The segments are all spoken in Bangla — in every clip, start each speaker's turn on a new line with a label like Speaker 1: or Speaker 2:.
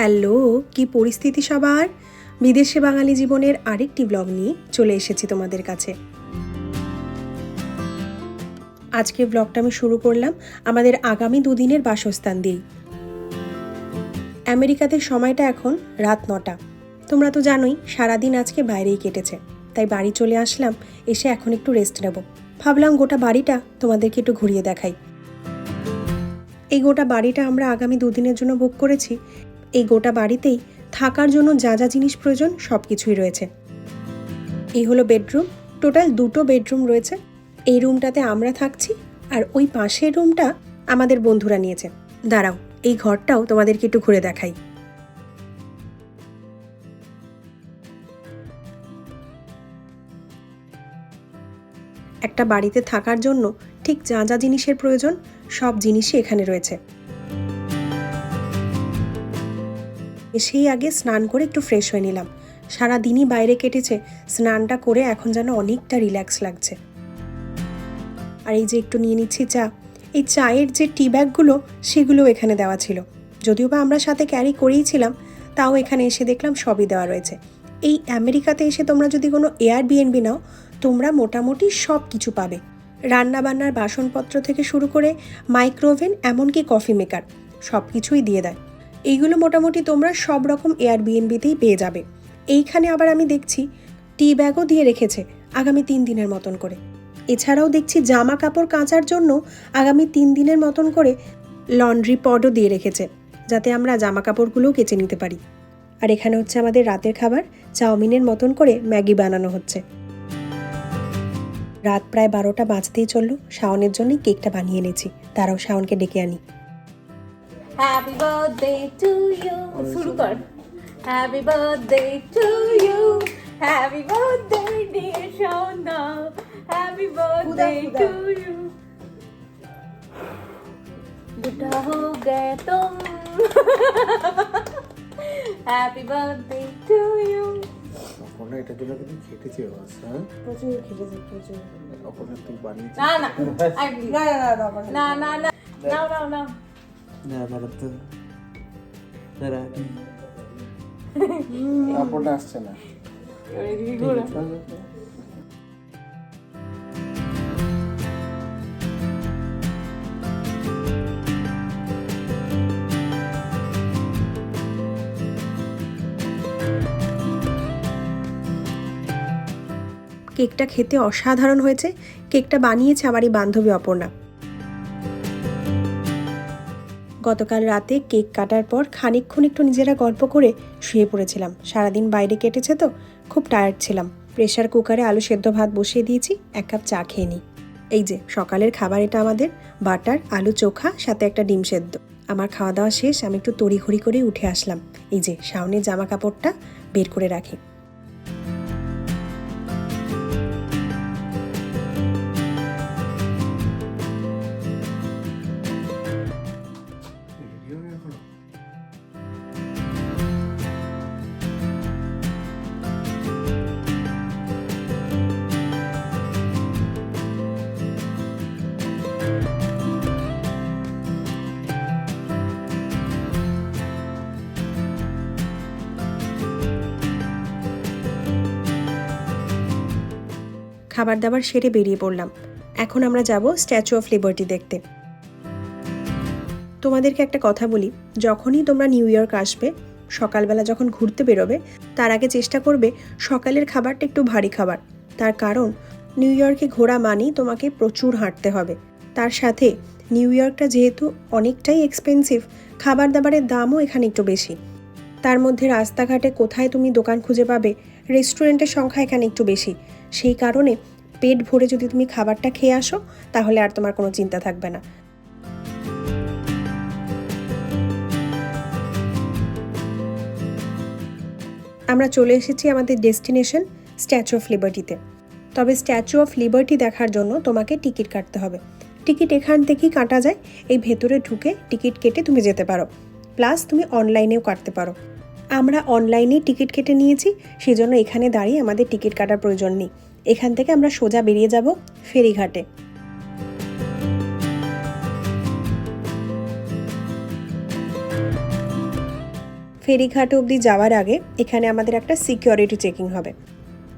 Speaker 1: হ্যালো, কি পরিস্থিতি সবার? বিদেশে বাঙালি জীবনের আরেকটি ব্লগ নিয়ে চলে এসেছি তোমাদের কাছে। আজকের ব্লগটা আমি শুরু করলাম আমাদের আগামী দুদিনের বাসস্থান দিয়েই। আমেরিকাতে সময়টা এখন রাত নটা। তোমরা তো জানোই, সারাদিন আজকে বাইরেই কেটেছে। তাই বাড়ি চলে আসলাম, এসে এখন একটু রেস্ট নেব। ভাবলাম গোটা বাড়িটা তোমাদেরকে একটু ঘুরিয়ে দেখাই। এই গোটা বাড়িটা আমরা আগামী দুদিনের জন্য বুক করেছি। এই গোটা বাড়িতেই থাকার জন্য যা যা জিনিস প্রয়োজন সব কিছুই রয়েছে। এই হলো বেডরুম। টোটাল দুটো বেডরুম রয়েছে। এই রুমটাতে আমরা থাকছি আর ওই পাশের রুমটা আমাদের বন্ধুরা নিয়েছে। দাঁড়াও, এই ঘরটাও তোমাদেরকে একটু ঘুরে দেখাই। একটা বাড়িতে থাকার জন্য ঠিক যা যা জিনিসের প্রয়োজন সব জিনিসই এখানে রয়েছে। এসেই আগে স্নান করে একটু ফ্রেশ হয়ে নিলাম। সারা দিনই বাইরে কেটেছে, স্নানটা করে এখন যেন অনেকটা রিল্যাক্স লাগছে। আর এই যে একটু নিয়ে নিচ্ছি চা, এই চায়ের যে টি ব্যাগগুলো সেগুলো এখানে দেওয়া ছিল। যদিও বা আমরা সাথে ক্যারি করেইছিলাম তাও এখানে এসে দেখলাম সবই দেওয়া রয়েছে। এই আমেরিকাতে এসে তোমরা যদি কোনো এয়ার বিএনবি নাও, তোমরা মোটামুটি সব কিছু পাবে। রান্নাবান্নার বাসনপত্র থেকে শুরু করে মাইক্রোওভেন এমনকি কফি মেকার সব কিছুই দিয়ে দেয়। এইগুলো মোটামুটি তোমরা সব রকম এয়ার বিএনবিতেই পেয়ে যাবে। এইখানে আবার আমি দেখছি টি ব্যাগও দিয়ে রেখেছে আগামী তিন দিনের মতন করে। এছাড়াও দেখছি জামা কাপড় কাচার জন্য আগামী তিন দিনের মতন করে লন্ড্রি পডও দিয়ে রেখেছে, যাতে আমরা জামা কাপড়গুলোও কেচে নিতে পারি। আর এখানে হচ্ছে আমাদের রাতের খাবার, চাউমিনের মতন করে ম্যাগি বানানো হচ্ছে। রাত প্রায় বারোটা বাজতেই চলল, শাওনের জন্যই কেকটা বানিয়ে এনেছি। তারাও শাওনকে ডেকে আনি।
Speaker 2: হ্যাপি বার্থডে টু ইউ শুরু কর happy birthday to you happy birthday dear সোনা হ্যাপি বার্থডে টু ইউ बुढ़ा हो गए तुम happy birthday to you
Speaker 3: Aparna এটার জন্য কিন্তু খেটেছে বাস হ্যাঁ
Speaker 1: প্রচুর খেটেছে প্রচুর
Speaker 3: অপর্ণা তুই বানিয়েছিস
Speaker 2: না না I-
Speaker 1: না না না বাবা
Speaker 2: না না না no no no
Speaker 3: না দাঁড়া আসছে না
Speaker 1: কেকটা খেতে অসাধারণ হয়েছে। কেকটা বানিয়েছে আমার এই বান্ধবী অপর্ণা। গতকাল রাতে কেক কাটার পর খানিকক্ষণ একটু নিজেরা গল্প করে শুয়ে পড়েছিলাম। সারাদিন বাইরে কেটেছে তো, খুব টায়ার্ড ছিলাম। প্রেশার কুকারে আলু সেদ্ধ ভাত বসিয়ে দিয়েছি, এক কাপ চা খেয়ে নিই। এই যে, সকালের খাবার এটা আমাদের, বাটার, আলু চোখা, সাথে একটা ডিম সেদ্ধ। আমার খাওয়া দাওয়া শেষ, আমি একটু তড়িঘড়ি করে উঠে আসলাম। এই যে, শাওনের জামা কাপড়টা বের করে রাখি। খাবার দাবার সেরে বেরিয়ে পড়লাম। এখন আমরা যাব স্ট্যাচু অফ লিবার্টি দেখতে। তোমাদেরকে একটা কথা বলি, যখনই তোমরা নিউ ইয়র্ক আসবে, সকালবেলা যখন ঘুরতে বেরোবে, তার আগে চেষ্টা করবে সকালের খাবারটা একটু ভারী খাবার। তার কারণ নিউ ইয়র্কে ঘোরা মানেই তোমাকে প্রচুর হাঁটতে হবে। তার সাথে নিউ ইয়র্কটা যেহেতু অনেকটাই এক্সপেন্সিভ খাবার দাবারের দামও এখানে একটু বেশি। তার মধ্যে রাস্তাঘাটে কোথায় তুমি দোকান খুঁজে পাবে রেস্টুরেন্টের সংখ্যা এখানে একটু বেশি। সেই কারণে পেট ভরে যদি তুমি খাবারটা খেয়ে আসো, তাহলে আর তোমার কোনো চিন্তা থাকবে না। আমরা চলে এসেছি আমাদের ডেস্টিনেশন স্ট্যাচু অফ লিবার্টিতে। তবে স্ট্যাচু অফ লিবার্টি দেখার জন্য তোমাকে টিকিট কাটতে হবে। টিকিট এখান থেকেই কাটা যায়, এই ভেতরে ঢুকে টিকিট কেটে তুমি যেতে পারো। প্লাস তুমি অনলাইনেও কাটতে পারো। আমরা অনলাইনেই টিকিট কেটে নিয়েছি, সেজন্য এখানে দাঁড়িয়ে আমাদের টিকিট কাটার প্রয়োজন নেই। এখান থেকে আমরা সোজা বেরিয়ে যাব ফেরিঘাটে। ফেরিঘাট অবধি যাওয়ার আগে এখানে আমাদের একটা সিকিউরিটি চেকিং হবে।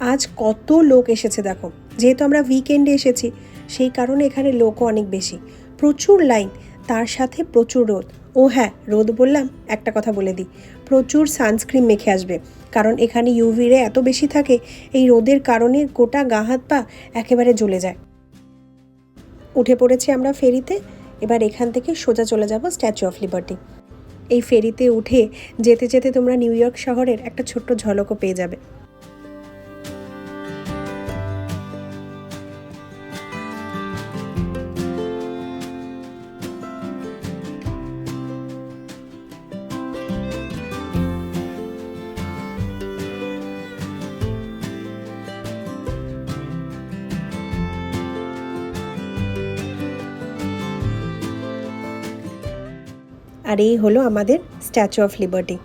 Speaker 1: আজ কত লোক এসেছে দেখো। যেহেতু আমরা উইকেন্ডে এসেছি, সেই কারণে এখানে লোকও অনেক বেশি। প্রচুর লাইন তার সাথে প্রচুর রোদ ও হ্যাঁ রোদ বললাম, একটা কথা বলে দিই। প্রচুর সানস্ক্রিন মেখে আসবে, কারণ এখানে ইউভি রে এত বেশি থাকে, এই রোদের কারণে গোটা গা হাত পা একেবারে জ্বলে যায়। উঠে পড়েছি আমরা ফেরিতে, এবার এখান থেকে সোজা চলে যাব স্ট্যাচু অফ লিবার্টি এই ফেরিতে উঠে যেতে যেতে তোমরা নিউ ইয়র্ক শহরের একটা ছোট্ট ঝলকও পেয়ে যাবে। আর এই হলো আমাদের statue of liberty.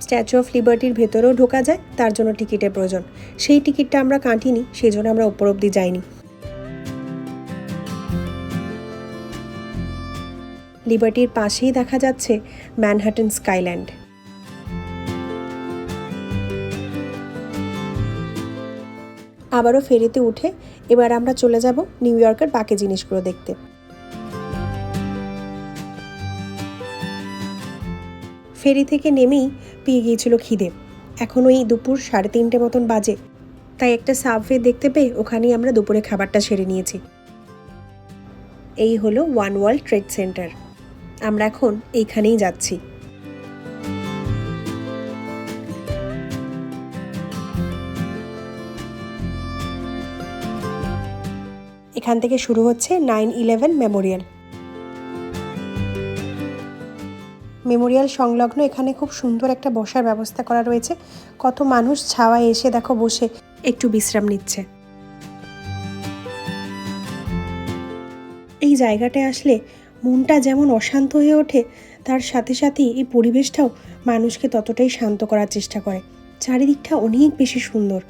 Speaker 1: Statue of লিবার্টির ভেতরেও ঢোকা যায়, তার জন্য টিকিটের প্রয়োজন। সেই টিকিটটা আমরা কাটিনি সেই জন্য আমরা ওপর অব্দি যাইনি। লিবার্টির পাশেই দেখা যাচ্ছে ম্যানহাটন স্কাইল্যান্ড। আবারও ফেরিতে উঠে এবার আমরা চলে যাব নিউ ইয়র্কের বাকি জিনিসগুলো দেখতে। ফেরি থেকে নেমেই পেয়ে গিয়েছিল খিদে। এখন ওই দুপুর সাড়ে তিনটে মতন বাজে। তাই একটা সাবওয়ে দেখতে পেয়ে ওখানেই আমরা দুপুরে খাবারটা সেরে নিয়েছি। এই হলো ওয়ান ওয়ার্ল্ড ট্রেড সেন্টার আমরা এখন এইখানেই যাচ্ছি। এখান থেকে শুরু হচ্ছে নাইন ইলেভেন মেমোরিয়াল মেমোরিয়াল সংলগ্ন এখানে খুব সুন্দর একটা বসার ব্যবস্থা করা রয়েছে। কত মানুষ ছাওয়ায় এসে দেখো বসে একটু বিশ্রাম নিচ্ছে। এই জায়গাটায় আসলে মনটা যেমন অশান্ত হয়ে ওঠে, তার সাথে সাথে এই পরিবেশটাও মানুষকে ততটাই শান্ত করার চেষ্টা করে। চারিদিকটা অনেক বেশি সুন্দর।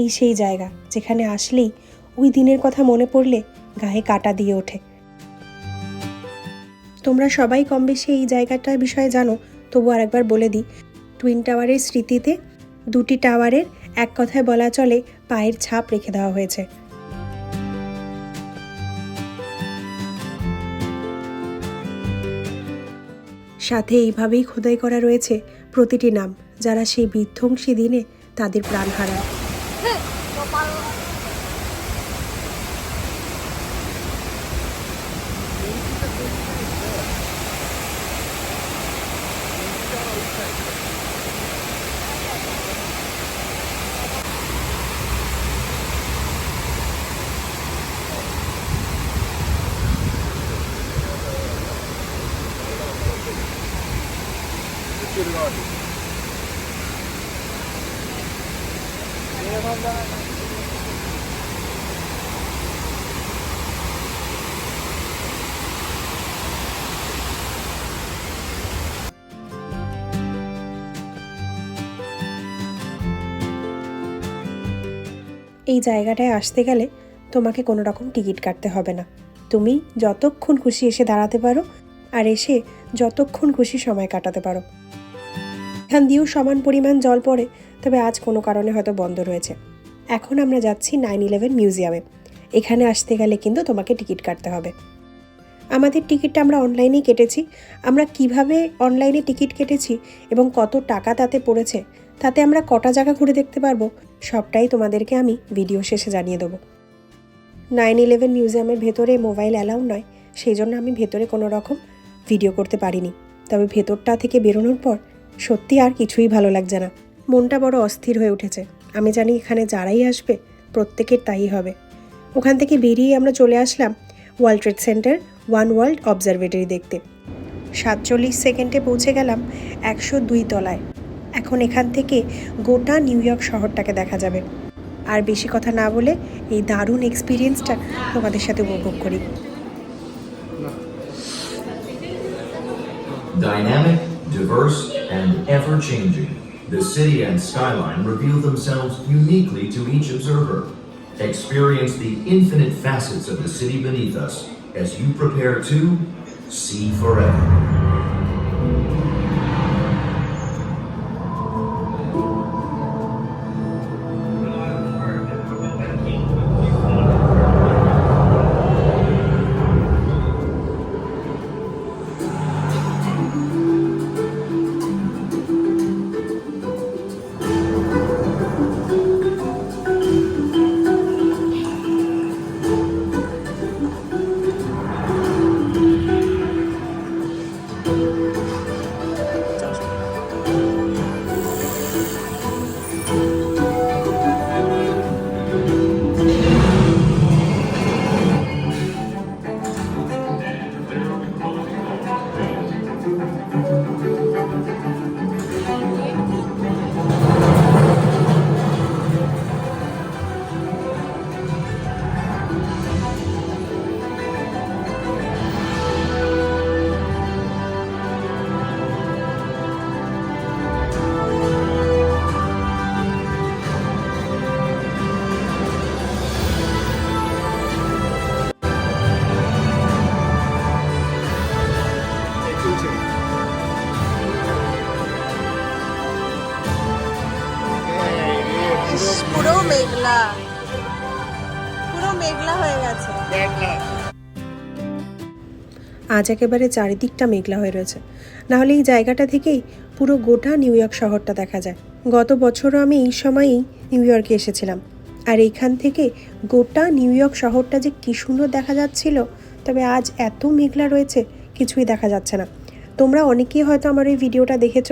Speaker 1: এই সেই জায়গা যেখানে আসলেই ওই দিনের কথা মনে পড়লে গায়ে কাটা দিয়ে ওঠে। তোমরা সবাই কম বেশি এই জায়গাটার বিষয়ে জানো, তবু আরেকবার বলে দিই টুইন টাওয়ারের স্মৃতিতে দুটি টাওয়ারের এক কথায় বলা চলে পায়ের ছাপ রেখে দেওয়া হয়েছে। সাথে এইভাবেই খোদাই করা রয়েছে প্রতিটি নাম, যারা সেই বিধ্বংসী দিনে তাদের প্রাণ হারায়। এই জায়গাটায় আসতে গেলে তোমাকে কোনো রকম টিকিট কাটতে হবে না। তুমি যতক্ষণ খুশি এসে দাঁড়াতে পারো আর এসে যতক্ষণ খুশি সময় কাটাতে পারো। এখান দিয়েও সমান পরিমাণ জল পড়ে, তবে আজ কোনো কারণে হয়তো বন্ধ রয়েছে। এখন আমরা যাচ্ছি নাইন ইলেভেন মিউজিয়ামে। এখানে আসতে গেলে কিন্তু তোমাকে টিকিট কাটতে হবে। আমাদের টিকিটটা আমরা অনলাইনেই কেটেছি। আমরা কীভাবে অনলাইনে টিকিট কেটেছি এবং কত টাকা তাতে পড়েছে তাতে আমরা কটা জায়গা ঘুরে দেখতে পারব, সবটাই তোমাদেরকে আমি ভিডিও শেষে জানিয়ে দেবো। নাইন ইলেভেন মিউজিয়ামের ভেতরে মোবাইল অ্যালাউ নয়, সেই জন্য আমি ভেতরে কোনো রকম ভিডিও করতে পারিনি। তবে ভেতরটা থেকে বেরোনোর পর সত্যি আর কিছুই ভালো লাগছে না। মনটা বড় অস্থির হয়ে উঠেছে। আমি জানি এখানে যারাই আসবে, প্রত্যেকের তাই হবে। ওখান থেকে বেরিয়ে আমরা চলে আসলাম World Trade Center One World Observatory দেখতে। সাতচল্লিশ সেকেন্ডে পৌঁছে গেলাম একশো দুই তলায়। এখন এখান থেকে গোটা নিউ ইয়র্ক শহরটাকে দেখা যাবে আর বেশি কথা না বলে এই দারুণ এক্সপিরিয়েন্সটা তোমাদের সাথে উপভোগ করি
Speaker 4: Dynamic, diverse, and ever changing. The city and skyline reveal themselves uniquely to each observer. Experience the infinite facets of the city beneath us as you prepare to see forever.
Speaker 1: আজ একেবারে চারিদিকটা মেঘলা হয়ে রয়েছে। নাহলে এই জায়গাটা থেকেই পুরো গোটা নিউ ইয়র্ক শহরটা দেখা যায়। গত বছরও আমি এই সময়েই নিউ ইয়র্কে এসেছিলাম। আর এইখান থেকে গোটা নিউ ইয়র্ক শহরটা যে কী সুন্দর দেখা যাচ্ছিল, তবে আজ এত মেঘলা রয়েছে, কিছুই দেখা যাচ্ছে না। তোমরা অনেকেই হয়তো আমার ওই ভিডিওটা দেখেছ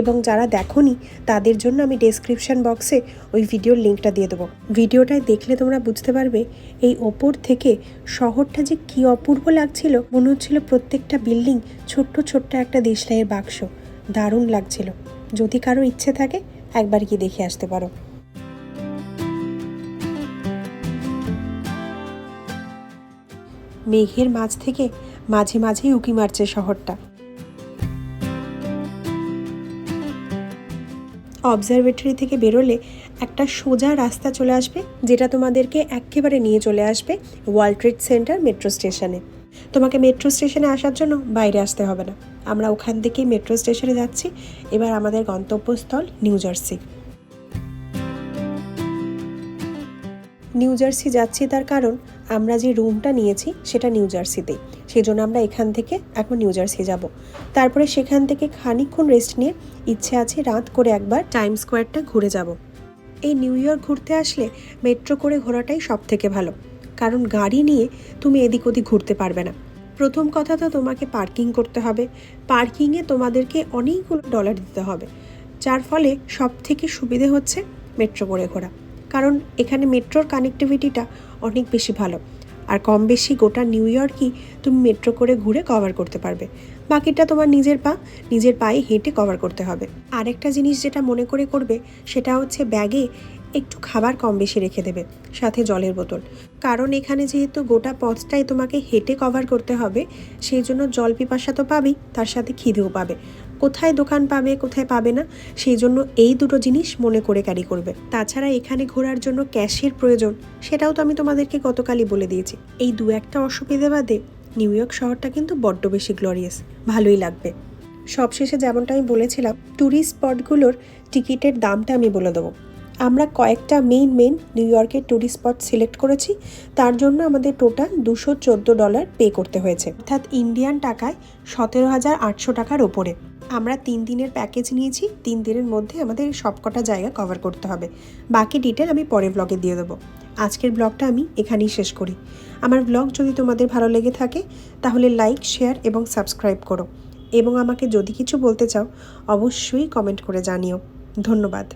Speaker 1: এবং যারা দেখোনি, তাদের জন্য আমি ডেসক্রিপশন বক্সে ওই ভিডিওর লিঙ্কটা দিয়ে দেবো। ভিডিওটায় দেখলে তোমরা বুঝতে পারবে এই ওপর থেকে শহরটা যে কী অপূর্ব লাগছিল। মনে হচ্ছিল প্রত্যেকটা বিল্ডিং ছোট্ট ছোট্ট একটা দেশলাইয়ের বাক্স। দারুণ লাগছিল। যদি কারও ইচ্ছে থাকে, একবার কি দেখে আসতে পারো। মেঘের মাঝ থেকে মাঝে মাঝেই উকি মারছে শহরটা। অবজারভেটরি থেকে বেরোলে একটা সোজা রাস্তা চলে আসবে, যেটা তোমাদেরকে একেবারে নিয়ে চলে আসবে ওয়ার্ল্ড ট্রেড সেন্টার মেট্রো স্টেশনে। তোমাকে মেট্রো স্টেশনে আসার জন্য বাইরে আসতে হবে না। আমরা ওখান থেকেই মেট্রো স্টেশনে যাচ্ছি। এবার আমাদের গন্তব্যস্থল নিউ জার্সি। নিউ জার্সি যাচ্ছি তার কারণ আমরা যে রুমটা নিয়েছি সেটা নিউ জার্সিতেই সেই জন্য আমরা এখান থেকে এখন নিউ জার্সি যাব। তারপরে সেখান থেকে খানিকক্ষণ রেস্ট নিয়ে ইচ্ছে আছে রাত করে একবার টাইম স্কোয়ারটা ঘুরে যাব। এই নিউ ইয়র্ক ঘুরতে আসলে মেট্রো করে ঘোরাটাই সব থেকে ভালো। কারণ গাড়ি নিয়ে তুমি এদিক ওদিক ঘুরতে পারবে না। প্রথম কথা তো তোমাকে পার্কিং করতে হবে। পার্কিংয়ে তোমাদেরকে অনেকগুলো ডলার দিতে হবে। যার ফলে সব থেকে সুবিধে হচ্ছে মেট্রো করে ঘোরা। কারণ এখানে মেট্রোর কানেক্টিভিটিটা অনেক বেশি ভালো। আর কম বেশি গোটা নিউ ইয়র্কই তুমি মেট্রো করে ঘুরে কভার করতে পারবে। বাকিটা তোমার নিজের পা, নিজের পায়ে হেঁটে কভার করতে হবে। আরেকটা জিনিস যেটা মনে করে করবে, সেটা হচ্ছে ব্যাগে একটু খাবার কম বেশি রেখে দেবে, সাথে জলের বোতল। কারণ এখানে যেহেতু গোটা পথটাই তোমাকে হেঁটে কভার করতে হবে, সেই জন্য জল পিপাসা তো পাবেই, তার সাথে খিদেও পাবে। কোথায় দোকান পাবে, কোথায় পাবে না, সেই জন্য এই দুটো জিনিস মনে করে ক্যারি করবে। তাছাড়া এখানে ঘোরার জন্য ক্যাশের প্রয়োজন, সেটাও তো আমি তোমাদেরকে গতকালই বলে দিয়েছি। এই দু একটা অসুবিধে বাদে নিউ ইয়র্ক শহরটা কিন্তু বড্ড বেশি গ্লোরিয়াস ভালোই লাগবে। সবশেষে যেমনটা আমি বলেছিলাম ট্যুরিস্ট স্পটগুলোর টিকিটের দামটা আমি বলে দেবো। আমরা কয়েকটা মেইন মেইন নিউ ইয়র্কের ট্যুরিস্ট স্পট সিলেক্ট করেছি, তার জন্য আমাদের টোটাল দুশো চোদ্দ ডলার পে করতে হয়েছে। অর্থাৎ ইন্ডিয়ান টাকায় সতেরো হাজার আটশো টাকার ওপরে। আমরা তিন দিনের প্যাকেজ নিয়েছি, তিন দিনের মধ্যে আমাদের সবকটা জায়গা কভার করতে হবে। বাকি ডিটেল আমি পরে ব্লগে দিয়ে দেবো। আজকের ব্লগটা আমি এখানেই শেষ করি। আমার ব্লগ যদি তোমাদের ভালো লেগে থাকে, তাহলে লাইক শেয়ার এবং সাবস্ক্রাইব করো। এবং আমাকে যদি কিছু বলতে চাও, অবশ্যই কমেন্ট করে জানিও। ধন্যবাদ।